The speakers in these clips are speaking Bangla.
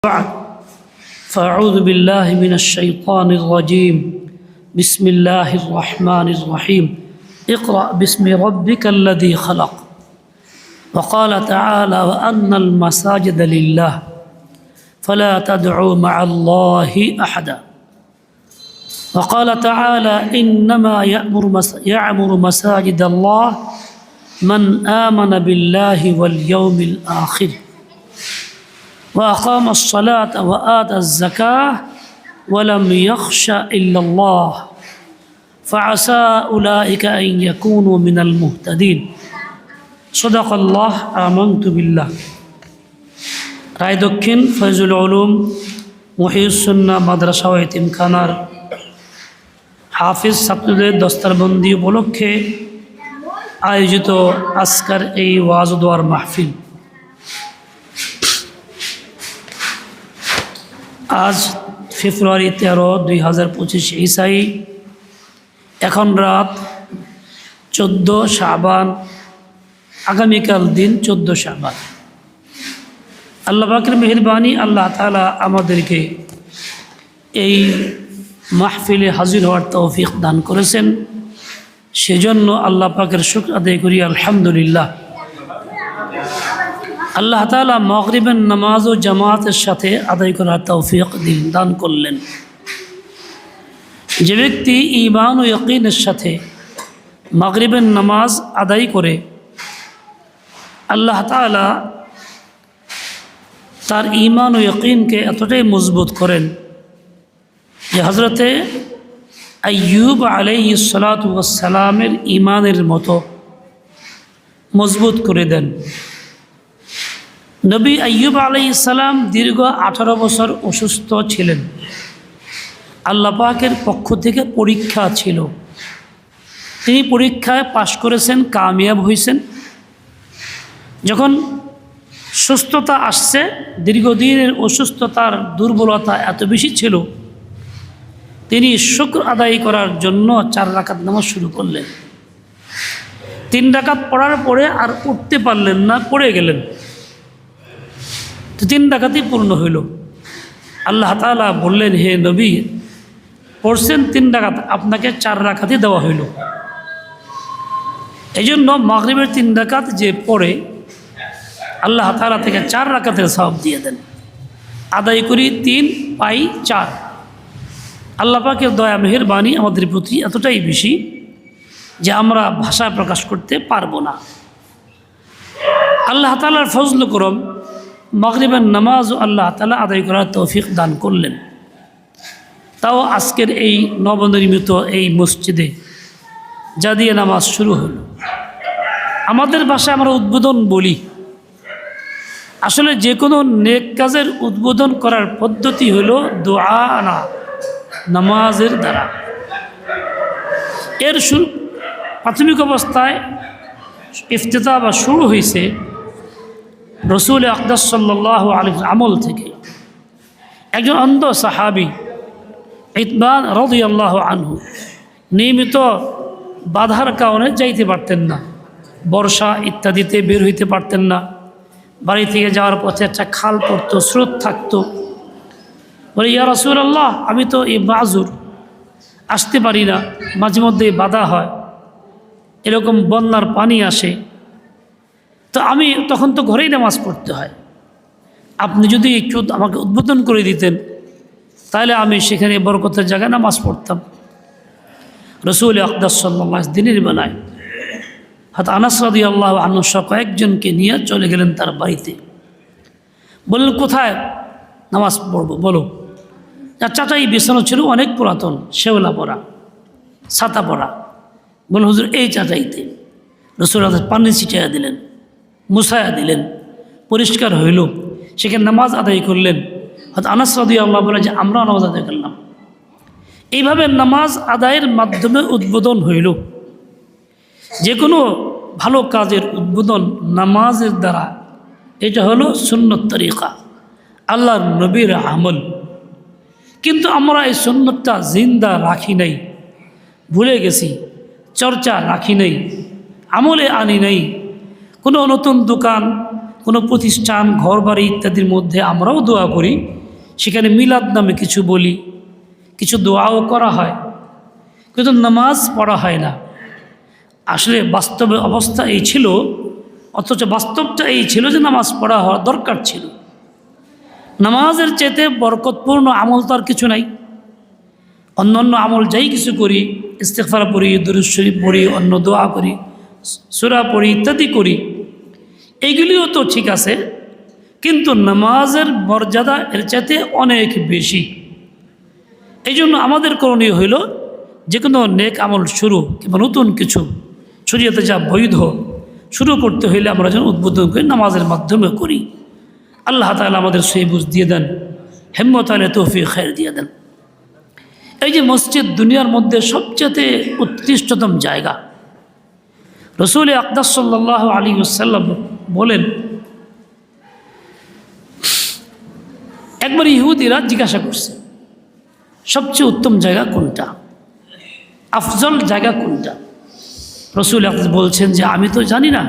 بعد فأعوذ بالله من الشيطان الرجيم. بسم الله الرحمن الرحيم. اقرأ باسم ربك الذي خلق. وقال تعالى وأن المساجد لله فلا تدعوا مع الله أحدا. وقال تعالى إنما يأمر, يعمر مساجد الله من آمن بالله واليوم الآخر. وأقام الصلاة وآتى الزكاة ولم يخش إلا الله فعسى أولئك أن يكونوا من المهتدين صدق الله آمنت بالله রায় দক্ষিণ ফয়জুল উলুম মহিউসুন্না মাদ্রাসা ও এতিমখানার হাফিজ ছাত্রদের দস্তারবন্দি উপলক্ষে আয়োজিত আজকার এই ওয়াজ দোয়ার মাহফিল আজ ফেব্রুয়ারি তেরো দুই হাজার পঁচিশ ইসাই। এখন রাত চোদ্দ শাবান। আগামীকাল দিন চোদ্দ শাবান। আল্লাহ পাকের মেহরবানি আল্লাহ তালা আমাদেরকে এই মাহফিলে হাজির হওয়ার তৌফিক দান করেছেন। সেজন্য আল্লাহ পাকের শুক্র আদায় করি, আলহামদুলিল্লাহ। আল্লাহ তালা মগরিবের নামাজ ও জামাতের সাথে আদায় করার তৌফিক দিন করলেন। যে ব্যক্তি ইমান ও ইকিনের সাথে মগরিবের নামাজ আদায় করে, আল্লাহ তালা তার ইমান ও ইকিনকে এতটাই মজবুত করেন যে হজরতে আয়ুব আলাই সালাতামের ইমানের মতো মজবুত করে দেন। নবী আয়ুব আলাই ইসালাম দীর্ঘ আঠারো বছর অসুস্থ ছিলেন। আল্লাহ পাকের পক্ষ থেকে পরীক্ষা ছিল। তিনি পরীক্ষায় পাশ করেছেন, কামিয়াব হয়েছেন যখন সুস্থতা আসছে, দীর্ঘদিনের অসুস্থতার দুর্বলতা এত বেশি ছিল, তিনি শুক্র আদায় করার জন্য চার রাকাত নামাজ শুরু করলেন। তিন রাকাত পড়ার পরে আর উঠতে পারলেন না, পড়ে গেলেন। তো তিন ডাকাতই পূর্ণ হইল। আল্লাহ তালা বললেন, হে নবী পড়ছেন তিন ডাকাত আপনাকে চার রাখাতই দেওয়া হইল। এই জন্য মাগরীবের তিন ডাকাত যে পড়ে, আল্লাহ তালা থেকে চার রাকাতের সব দিয়ে দেন। আদায় করি তিন, পাই চার। আল্লাহ পাকের দয়া মেহরবানি আমাদের প্রতি এতটাই বেশি যে আমরা ভাষায় প্রকাশ করতে পারব না। আল্লাহ তালার ফজল করম মগরিবের নামাজ আল্লাহ তালা আদায় করার তৌফিক দান করলেন। তাও আজকের এই নবনির্মিত এই মসজিদে যা দিয়ে নামাজ শুরু হল। আমাদের ভাষায় আমরা উদ্বোধন বলি, আসলে যে কোনো নেক কাজের উদ্বোধন করার পদ্ধতি হলো দোয়া না, নামাজের দ্বারা। এর শুরু প্রাথমিক অবস্থায় ইফতেতা বা শুরু হয়েছে রসুল আকদাস সাল্লাহ আলী আমল থেকে একজন অন্ধ সাহাবি ইতবান রদি আল্লাহ আনহু নিয়মিত বাধার কারণে যাইতে পারতেন না, বর্ষা ইত্যাদিতে বের হইতে পারতেন না, বাড়ি থেকে যাওয়ার পথে একটা খাল পড়তো, স্রোত থাকতো। বলে, ইয়া রসুল আল্লাহ আমি তো এই মাজুর, আসতে পারি না, মাঝে মধ্যে বাধা হয়। এরকম বন্যার পানি আসে তো আমি তখন তো ঘরেই নামাজ পড়তে হয়। আপনি যদি একটু আমাকে উদ্বোধন করে দিতেন, তাহলে আমি সেখানে বরকতের জায়গায় নামাজ পড়তাম। রসুল আকদাস সাল্লাহ দিনের বেলায় হাত আনাসরাদি আল্লাহ আনুসা কয়েকজনকে নিয়ে চলে গেলেন তার বাড়িতে। বললেন, কোথায় নামাজ পড়ব? বলো। চাটাই বিছানো ছিল অনেক পুরাতন শেওলা পড়া ছাতা পড়া বলল হুজুর, এই চাটাইতে রসুল পানি ছিটিয়ে দিলেন। মুসায়া দিলেন, পরিষ্কার হইল। সেখানে নামাজ আদায় করলেন। হয়তো আনাস আল্লাহ বলে যে, আমরাও নামাজ আদায় করলাম। এইভাবে নামাজ আদায়ের মাধ্যমে উদ্বোধন হইল। যে কোনো ভালো কাজের উদ্বোধন নামাজের দ্বারা। এটা হলো সুন্নত তরিকা, আল্লাহর নবীর আমল। কিন্তু আমরা এই সুন্নতটা জিন্দা রাখি নাই, ভুলে গেছি, চর্চা রাখি নাই, আমলে আনি নাই। কোনো নতুন দোকান, কোনো প্রতিষ্ঠান, ঘরবাড়ি ইত্যাদির মধ্যে আমরাও দোয়া করি। সেখানে মিলাদ নামে কিছু বলি, কিছু দোয়াও করা হয়, কিন্তু নামাজ পড়া হয় না। আসলে বাস্তবে অবস্থা এই ছিল, অথচ বাস্তবটা এই ছিল যে নামাজ পড়া হওয়া দরকার ছিল। নামাজের চেতে বরকতপূর্ণ আমল তো আর কিছু নাই। অন্য অন্য আমল যাই কিছু করি ইস্তেফার পড়ি দুরুজ শরীফ পড়ি, অন্য দোয়া করি, সুরা পড়ি ইত্যাদি করি। এইগুলিও তো ঠিক আছে, কিন্তু নামাজের মর্যাদা এর চাইতে অনেক বেশি। এই জন্য আমাদের করণীয় হইল যে কোনো নেক আমল শুরু কিংবা নতুন কিছু শরীয়তে যা বৈধ, শুরু করতে হইলে আমরা যেন উদ্বোধন করি নামাজের মাধ্যমে করি। আল্লাহ তাআলা আমাদের সেই বুঝ দিয়ে দেন, হেম্মত আলে তৌফিক খায়ের দিয়ে দেন। এই যে মসজিদ দুনিয়ার মধ্যে সবচেয়ে উৎকৃষ্টতম জায়গা রসুল আকদাস সাল্লাহ আলী সাল্লাম বলেন, একবার ইহুদিরা জিজ্ঞাসা করছে, সবচেয়ে উত্তম জায়গা কোনটা? আফজল জায়গা কোনটা? রসুল বলছেন যে, আমি তো জানি না,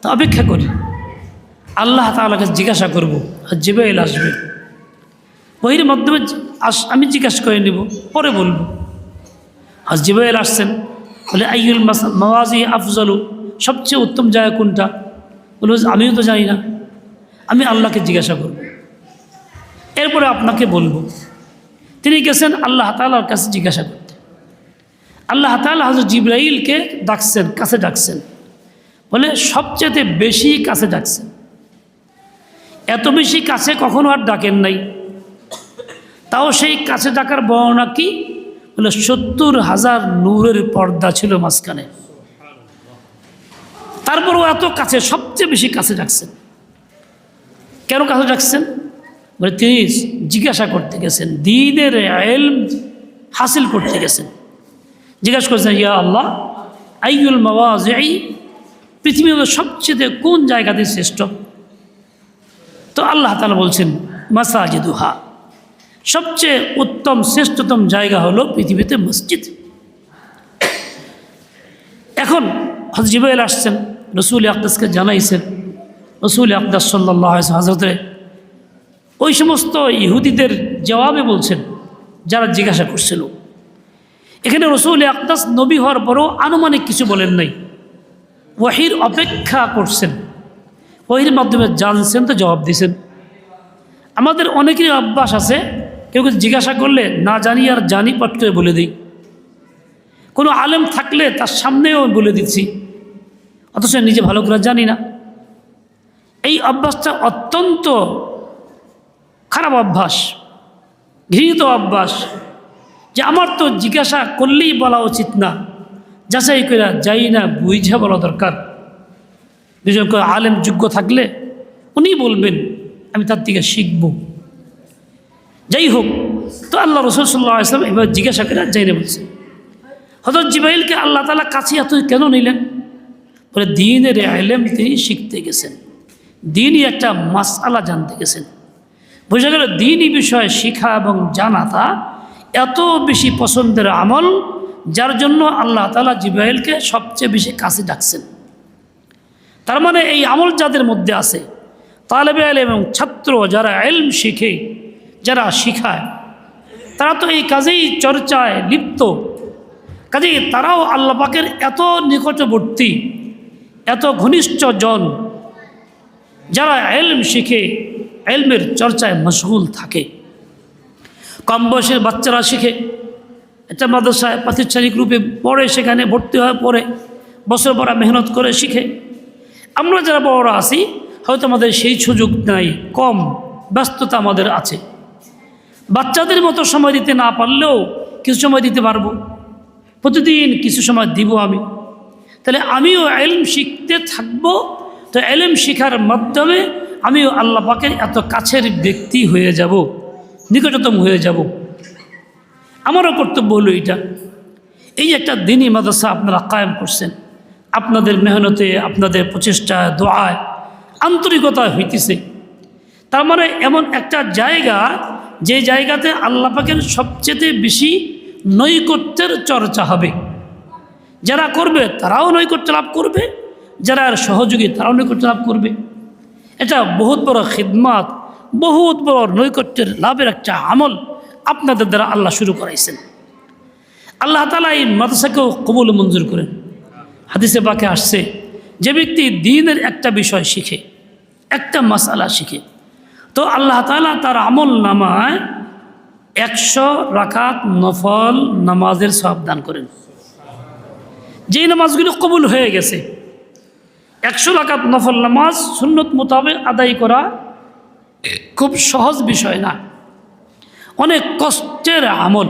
তা অপেক্ষা করি। আল্লাহ তাআলাকে জিজ্ঞাসা করব, আর জিবাইল আসবে। বহির মাধ্যমে আস, আমি জিজ্ঞাসা করে নেব, পরে বলব। আর জিবাইল আসছেন বলে আইউল মাওয়াজি আফজলু, সবচেয়ে উত্তম জায়গা কোনটা? বলল আমিও তো জানি না। আমি আল্লাহকে জিজ্ঞাসা করব। এরপরে আপনাকে বলব, তিনি গেছেন আল্লাহ তালার কাছে জিজ্ঞাসা করতে। আল্লাহ তালা হজরত জিব্রাইলকে ডাকছেন, কাছে ডাকছেন। বলে সবচেয়ে বেশি কাছে ডাকছেন। এত বেশি কাছে কখনো আর ডাকেন নাই। তাও সেই কাছে ডাকার বর্ণনা কি? বলে সত্তর হাজার নূরের পর্দা ছিল মাঝখানে। তারপরও এত কাছে, সবচেয়ে বেশি কাছে ডাকছেন। কেন কাছে ডাকছেন? বলে তিনি জিজ্ঞাসা করতে গেছেন, দিনের এলম হাসিল করতে গেছেন। জিজ্ঞাসা করছেন, ইয়া আল্লাহ আইউল মাওয়াজ এই পৃথিবীর সবচেয়ে কোন জায়গাতে শ্রেষ্ঠ? তো আল্লাহ তালা বলছেন, মাসাজিদুহা। সবচেয়ে উত্তম, শ্রেষ্ঠতম জায়গা হলো পৃথিবীতে মসজিদ। এখন হজরত আসছেন, রসুল আকদাসকে জানাইছেন, রসুল আকদাস সাল্লাহ হজরতে ওই সমস্ত ইহুদিদের জবাবে বলছেন, যারা জিজ্ঞাসা করছিল। এখানে রসুল আকদাস নবী হওয়ার পরও আনুমানিক কিছু বলেন নাই। ওয়াহির অপেক্ষা করছেন। ওয়াহির মাধ্যমে জানছেন তো জবাব দিয়েছেন আমাদের অনেকেরই অভ্যাস আছে কেউ কিছু জিজ্ঞাসা করলে, না জানি আর জানি পট করে বলে দিই। কোনো আলেম থাকলে তার সামনেও বলে দিচ্ছি। অথচ নিজে ভালো করে জানি না। এই অভ্যাসটা অত্যন্ত খারাপ অভ্যাস ঘৃণিত অভ্যাস, যে আমার তো জিজ্ঞাসা করলেই বলা উচিত না, যাচাই করে যাই না, বুঝে বলা দরকার। দুজন আলেম যোগ্য থাকলে উনি বলবেন, আমি তার থেকে শিখব। যাই হোক তো আল্লাহ রসুল সাল্লাহ আসলাম এবার জিজ্ঞাসা করে যাই না বলছে হজরত জিবাইলকে আল্লাহ তালা কাছে এত কেন নিলেন? বলে, দিনের আলেম তিনি শিখতে গেছেন। দিনই একটা মাসালা জানতে গেছেন। বোঝা গেল, দিনই বিষয়ে শিখা এবং জানাতা এত বেশি পছন্দের আমল যার জন্য আল্লাহ তালা জিব্রাইলকে সবচেয়ে বেশি কাছে ডাকছেন। তার মানে এই আমল যাদের মধ্যে আছে, তালেবে আলেম এবং ছাত্র যারা এলম শিখে যারা শিখায়, তারা তো এই কাজেই চর্চায় লিপ্ত। কাজেই তারাও আল্লাহ পাকের এত নিকটবর্তী, এত ঘনিষ্ঠ জন যারা এলম শিখে, এলমের চর্চায় মশগুল থাকে। কম বয়সের বাচ্চারা শিখে, একটা মাদ্রাসায় প্রাতিষ্ঠানিক রূপে পড়ে, সেখানে ভর্তি হয়ে পড়ে, বছর পরা মেহনত করে শিখে। আমরা যারা বড়রা আছি, হয়তো আমাদের সেই সুযোগ নাই, কম ব্যস্ততা আমাদের আছে। বাচ্চাদের মতো সময় দিতে না পারলেও কিছু সময় দিতে পারব। প্রতিদিন কিছু সময় দিব আমি। তাহলে আমিও এলম শিখতে থাকব। তো এলম শিখার মাধ্যমে আমিও আল্লাহ পাকের এত কাছের ব্যক্তি হয়ে যাব, নিকটতম হয়ে যাব। আমারও কর্তব্য হলো এটা এই একটা দিনই মাদ্রাসা আপনারা কায়েম করছেন। আপনাদের মেহনতে, আপনাদের প্রচেষ্টায়, দোয়ায় আন্তরিকতা হইতেছে। তার মানে এমন একটা জায়গা যে জায়গাতে আল্লাহ পাকের সবচেয়ে বেশি নৈকট্যের চর্চা হবে। যারা করবে, তারাও নৈকট্য লাভ করবে। যারা সহযোগী, তারাও নৈকট্য লাভ করবে। এটা বহুত বড় খিদমাত, বহুত বড় নৈকট্যের লাভের একটা আমল আপনাদের দ্বারা আল্লাহ শুরু করাইছেন। আল্লাহ তালা এই মাদ্রাসাকেও কবুল মঞ্জুর করেন। হাদিসে বাকে আসছে, যে ব্যক্তি দিনের একটা বিষয় শিখে, একটা মাসালা শিখে তো আল্লাহ তালা তার আমল নামায় একশো রাখাত নফল নামাজের সব দান করেন। যেই নামাজগুলি কবুল হয়ে গেছে, একশো রাখাত নফল নামাজ সুন্নত মোতাবেক আদায় করা খুব সহজ বিষয় না। অনেক কষ্টের আমল,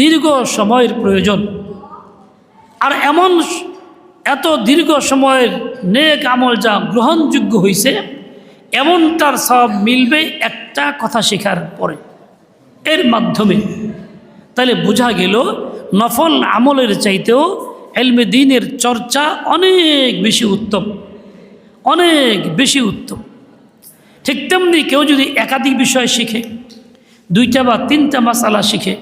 দীর্ঘ সময়ের প্রয়োজন। আর এমন এত দীর্ঘ সময়ের নেক আমল যা গ্রহণযোগ্য হয়েছে এমনটার সব মিলবে একটা কথা শেখার পরে। এর মাধ্যমে। তাহলে বোঝা গেল, নফল আমলের চাইতেও এলমে দিনের চর্চা অনেক বেশি উত্তম। অনেক বেশি উত্তম। ঠিক তেমনি কেউ যদি একাধিক বিষয় শিখে, দুইটা বা তিনটা মাসালা শিখে,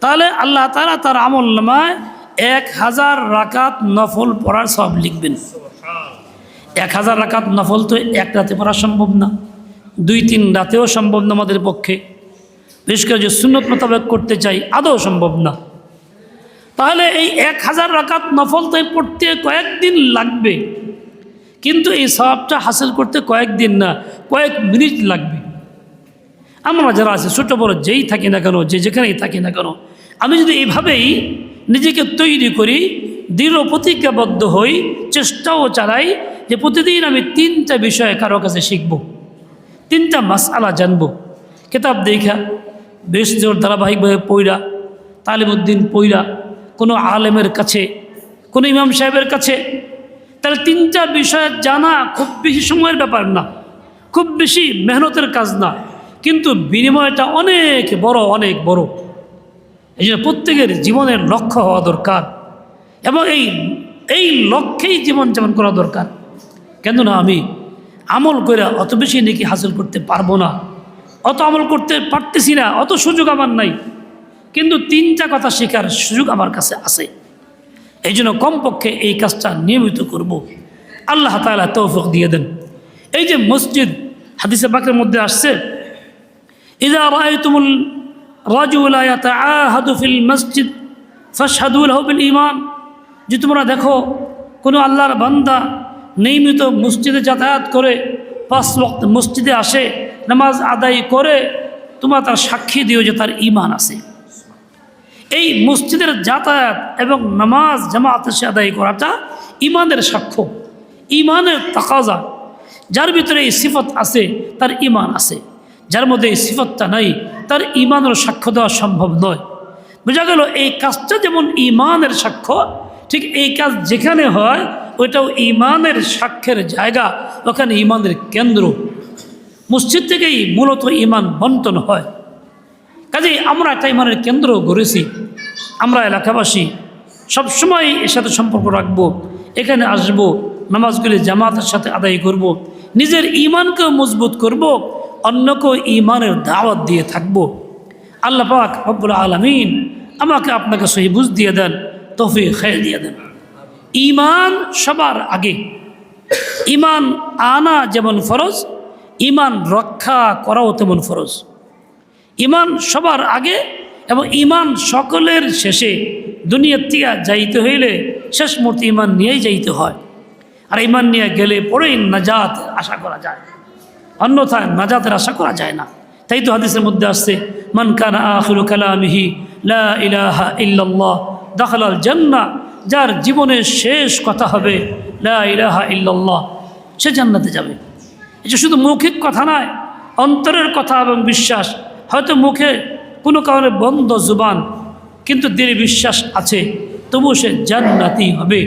তাহলে আল্লাহ তালা তার আমল নামায় এক হাজার রাকাত নফল পড়ার সব লিখবেন। এক হাজার রাকাত নফল তো এক রাতে পড়া সম্ভব না। দুই, তিন রাতেও সম্ভব না আমাদের পক্ষে। বিশেষ করে যে সুন্নত মোতাবেক করতে চাই, আদৌ সম্ভব না। তাহলে এই এক হাজার রাকাত নফল তো পড়তে কয়েকদিন লাগবে। কিন্তু এই সবটা হাসিল করতে কয়েকদিন না, কয়েক মিনিট লাগবে। আমরা যারা আছে, ছোটো বড় যেই থাকি না কেন, যে যেখানেই থাকি না কেন, আমি যদি এইভাবেই নিজেকে তৈরি করি, দৃঢ় প্রতিজ্ঞাবদ্ধ হই, চেষ্টাও চালাই যে প্রতিদিন আমি তিনটা বিষয়ে কারও কাছে শিখব, তিনটা মাসালা জানব। কেতাব দেখা বেশ জোর ধারাবাহিকভাবে পইরা তালিমুদ্দিন পইরা কোনো আলেমের কাছে, কোনো ইমাম সাহেবের কাছে। তাহলে তিনটা বিষয় জানা খুব বেশি সময়ের ব্যাপার না, খুব বেশি মেহনতের কাজ না, কিন্তু বিনিময়টা অনেক বড় অনেক বড়। এই জন্য প্রত্যেকের জীবনের লক্ষ্য হওয়া দরকার এবং এই এই লক্ষ্যেই জীবনযাপন করা দরকার। কেন না আমি আমল করে অত বেশি নাকি হাসিল করতে পারব না। অত আমল করতে পারতেছি না, অত সুযোগ আমার নাই। কিন্তু তিনটা কথা শেখার সুযোগ আমার কাছে আছে। এই জন্য কমপক্ষে এই কাজটা নিয়মিত করব। আল্লাহ তালা তৌফিক দিয়ে দেন। এই যে মসজিদ, হাদিসে বাকের মধ্যে আসছে, ইদা রায়তুমুল রাজুল ইয়াতাআহাদু ফিল মসজিদ, ফাশহাদু লাহু বিল ঈমান। যে তোমরা দেখো, কোনো আল্লাহর বান্দা নিয়মিত মসজিদে যাতায়াত করে, পাঁচ ওয়াক্ত মসজিদে আসে, নামাজ আদায় করে, তোমরা তার সাক্ষী দিও যে তার ঈমান আছে। এই মসজিদের যাতায়াত এবং নামাজ জামাত এসে আদায় করাটা ইমানের সাক্ষ্য ইমানের তাকাজা। যার ভিতরে এই সিফত আছে, তার ইমান আছে। যার মধ্যে এই সিফতটা নাই, তার ইমানের সাক্ষ্য দেওয়া সম্ভব নয়। বোঝা গেল, এই কাজটা যেমন ইমানের সাক্ষ্য, ঠিক এই কাজ যেখানে হয় ওইটাও ইমানের সাক্ষ্যের জায়গা, ওখানে ইমানের কেন্দ্র। মসজিদ থেকেই মূলত ইমান বন্টন হয়। কাজেই আমরা একটা ইমানের কেন্দ্র গড়েছি। আমরা এলাকাবাসী সবসময় এর সাথে সম্পর্ক রাখব, এখানে আসব, নামাজগুলি জামাতের সাথে আদায় করব। নিজের ইমানকেও মজবুত করব, অন্যকেও ইমানের দাওয়াত দিয়ে থাকব। আল্লাহ পাক রব্বুল আলমিন আমাকে আপনাকে সহি বুঝ দিয়ে দেন তফি খেয়ে দিয়ে দেন। ইমান সবার আগে। ইমান আনা যেমন ফরজ, ইমান রক্ষা করাও তেমন ফরজ। ইমান সবার আগে এবং ইমান সকলের শেষে দুনিয়ার থেকে যাইতে হইলে শেষ মুহূর্তে ইমান নিয়েই যাইতে হয়। আর ইমান নিয়ে গেলে পরেই নাজাত আশা করা যায়। অন্যথায় নাজাতের আশা করা যায় না। তাই তো হাদিসের মধ্যে আসছে, মান কানা আখিরু কালামিহি লা ইলাহা দাখালাল জান্নাহ যার জীবনের শেষ কথা হবে, লা ইলাহা ইল্লাল্লাহ, সে জান্নাতে যাবে। এটা শুধু মৌখিক কথা নয়, অন্তরের কথা এবং বিশ্বাস, হয়তো মুখে কোনো কারণে বন্ধ জুবান, কিন্তু দৃঢ় বিশ্বাস আছে তবু সে জান্নাতি হবে।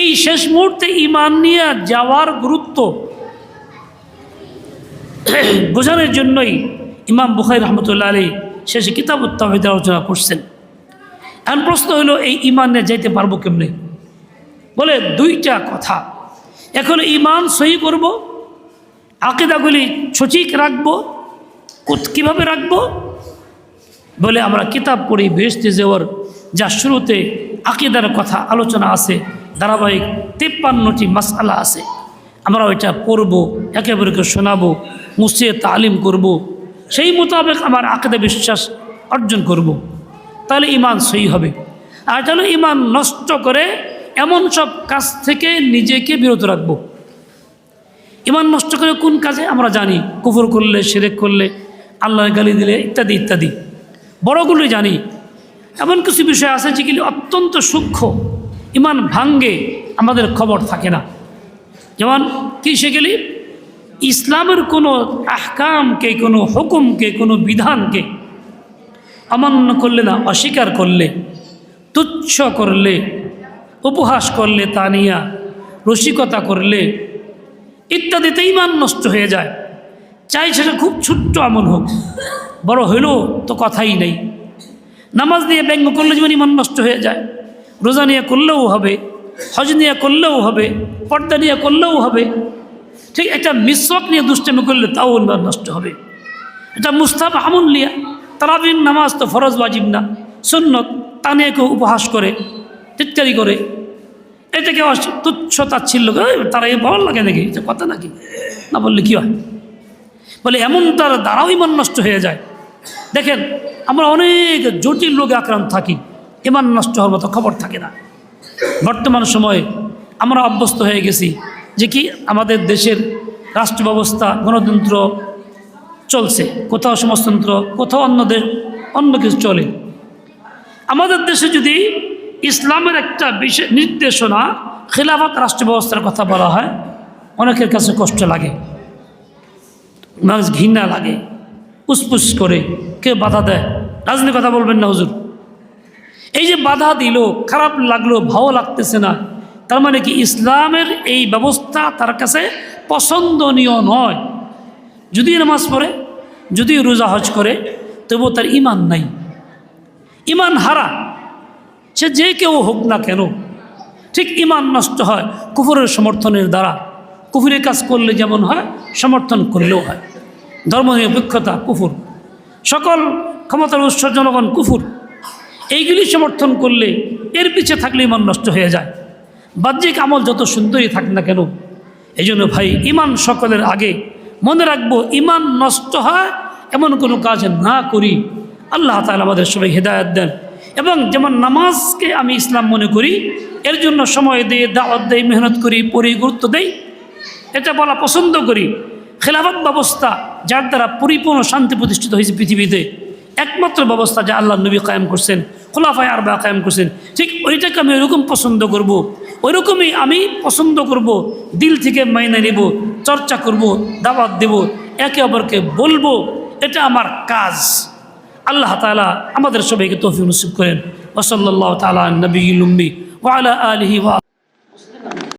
এই শেষ মুহূর্তে ইমান নিয়ে যাওয়ার গুরুত্ব বোঝানোর জন্যই ইমাম বুখাই রহমতুল্লাহ আলী শেষে কিতাব উত্তাহিদ আলোচনা করছেন। এখন প্রশ্ন হলো, এই ইমান নিয়ে যাইতে পারব কেমনে বলে দুইটা কথা এখন ইমান সহি করব, আকিদাগুলি সঠিক রাখব কীভাবে রাখব বলে, আমরা কিতাব পড়ি বেসতে যাওয়ার যা শুরুতে আকিদার কথা আলোচনা আছে, ধারাবাহিক তিপ্পান্নটি মাসালা আছে আমরা ওইটা পড়ব, একেবারে শোনাবো, মুসিয়ে তালিম করব। সেই মোতাবেক আমার আকেদে বিশ্বাস অর্জন করব। তাহলে ইমান সই হবে। আর তাহলে ইমান নষ্ট করে এমন সব কাজ থেকে নিজেকে বিরত রাখব? ইমান নষ্ট করে কোন কাজে? আমরা জানি, কুফর করলে সেরেক করলে, আল্লাহর গালি দিলে, ইত্যাদি ইত্যাদি। বড়গুলোই জানি। এমন কিছু বিষয় আছে যেগুলি অত্যন্ত সূক্ষ্ম। ইমান ভাঙ্গে আমাদের খবর থাকে না। যেমন কি সেগুলি? ইসলামের কোনো আহকামকে, কোনো হুকুমকে, কোনো বিধানকে অমান্য করলে না, অস্বীকার করলে, তুচ্ছ করলে, উপহাস করলে, তা নিয়া রসিকতা করলে, ইত্যাদিতে ইমান নষ্ট হয়ে যায়। চাই সেটা খুব ছোট্ট আমল হোক, বড় হইলেও তো কথাই নেই। নামাজ নিয়ে ব্যঙ্গ করলে যেমন ইমান নষ্ট হয়ে যায়। রোজা নিয়ে করলেও হবে, হজ নিয়ে করলেও হবে, পর্দা নিয়ে করলেও হবে। ঠিক একটা মিসক নিয়ে দুষ্টামি করলে তাও ইমান নষ্ট হবে। এটা মুস্তাব আমল লিয়া তারাবিন নামাজ তো ফরজ ওয়াজিব না, সুন্নত তা নিয়ে কেউ উপহাস করে। ইত্যাদি করে এটাকে তুচ্ছ তাচ্ছিল্য তারা এই ভালো লাগে নাকি? এটা কথা নাকি? না বললে কী হয়? বলে, এমন তার দ্বারাও ইমান নষ্ট হয়ে যায়। দেখেন, আমরা অনেক জটিল রোগে আক্রান্ত থাকি ইমান নষ্ট হওয়ার মতো খবর থাকে না। বর্তমান সময়ে আমরা অভ্যস্ত হয়ে গেছি যে কি আমাদের দেশের রাষ্ট্র ব্যবস্থা গণতন্ত্র চলছে। কোথাও সমাজতন্ত্র, কোথাও অন্য দেশ, অন্য কিছু চলে। আমাদের দেশে যদি ইসলামের একটা বিশেষ নির্দেশনা খেলাফত রাষ্ট্র ব্যবস্থার কথা বলা হয়, অনেকের কাছে কষ্ট লাগে। মানুষ ঘৃণা লাগে, উসপুস করে, কেউ বাধা দেয়। রাজনীতি কথা বলবেন না, হুজুর। এই যে বাধা দিল, খারাপ লাগল, ভালো লাগতেছে না, তার মানে কি ইসলামের এই ব্যবস্থা তার কাছে পছন্দনীয় নয়? যদি নামাজ পড়ে, যদি রোজা হজ করে তবুও তার ইমান নাই। ইমান হারা, সে যে কেউ হোক না কেন, ঠিক ইমান নষ্ট হয় কুফুরের সমর্থনের দ্বারা। কুফুরের কাজ করলে যেমন হয়, সমর্থন করলেও হয়। ধর্মনিরপেক্ষতা কুফুর। সকল ক্ষমতার উৎস জনগণ কুফুর। এইগুলি সমর্থন করলে এর পিছে থাকলে ইমান নষ্ট হয়ে যায়। বাহ্যিক আমল যত সুন্দরই থাক না কেন এই জন্য ভাই, ইমান সকলের আগে মনে রাখব, ইমান নষ্ট হয়, এমন কোনো কাজ না করি। আল্লাহ তালা আমাদের সবাই হেদায়ত দেন। এবং যেমন নামাজকে আমি ইসলাম মনে করি, এর জন্য সময় দিয়ে দাওয়াত দেই, মেহনত করি পরি গুরুত্ব দেই, এটা বলা পছন্দ করি। খেলাফত ব্যবস্থা যার দ্বারা পরিপূর্ণ শান্তি প্রতিষ্ঠিত হয়েছে পৃথিবীতে, একমাত্র ব্যবস্থা যা আল্লাহ নবী কায়েম করছেন, খোলাফায় আর বা কায়েম করছেন। ঠিক ওইটাকে আমি ওইরকম পছন্দ করব। ওইরকমই আমি পছন্দ করব, দিল থেকে মাইনে নেব, চর্চা করব, দাওয়াত দেব, একে অপরকে বলব, এটা আমার কাজ। আল্লাহ তালা আমাদের সবাইকে তৌফিক নসিব করেন। ওসল্লাহ তালা নবী লুম্বি ওয়ালা আলহি ওয়া